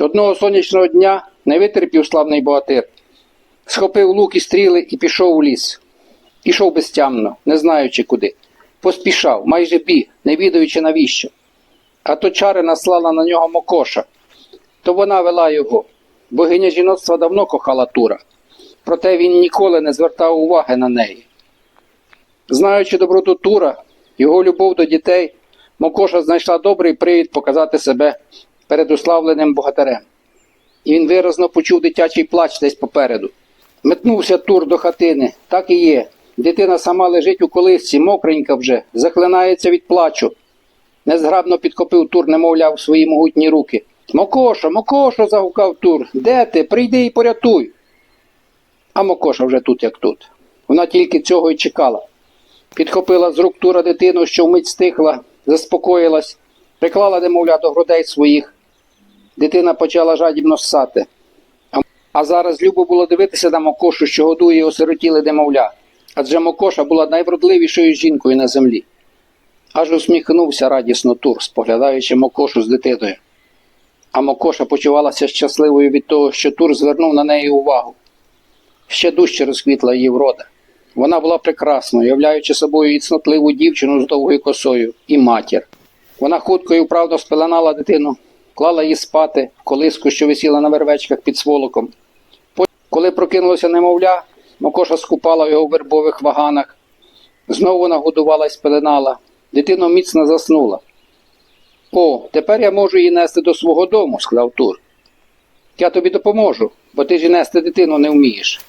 Одного сонячного дня не витерпів славний богатир. Схопив лук і стріли і пішов у ліс. Ішов безтямно, не знаючи куди. Поспішав, майже біг, не відаючи навіщо. А то чари наслала на нього Мокоша. То вона вела його. Богиня жіноцтва давно кохала Тура, проте він ніколи не звертав уваги на неї. Знаючи доброту Тура, його любов до дітей, Мокоша знайшла добрий привід показати себе перед уславленим богатирем. І він виразно почув дитячий плач десь попереду. Метнувся Тур до хатини, так і є. Дитина сама лежить у колисці, мокренька вже, захлинається від плачу. Незграбно підхопив Тур, немовляв в свої могутні руки. Мокошо, Мокошо, загукав Тур. Де ти? Прийди і порятуй. А Мокоша вже тут, як тут. Вона тільки цього й чекала. Підхопила з рук Тура дитину, що вмить стихла, заспокоїлась, приклала, немовля, до грудей своїх. Дитина почала жадібно ссати. А- зараз любо було дивитися на Мокошу, що годує осиротіле немовля. Адже Мокоша була найвродливішою жінкою на землі. Аж усміхнувся радісно Тур, споглядаючи Мокошу з дитиною. А Мокоша почувалася щасливою від того, що Тур звернув на неї увагу. Ще дужче розквітла її врода. Вона була прекрасною, являючи собою і цнотливу дівчину з довгою косою, і матір. Вона хутко і вправно спеленала дитину, клала її спати в колиску, що висіла на вервечках під сволоком. Коли прокинулося немовля, Мокоша скупала його в вербових ваганах. Знову вона годувала й спеленала. Дитина міцно заснула. О, тепер я можу її нести до свого дому, сказав Тур. Я тобі допоможу, бо ти ж і нести дитину не вмієш.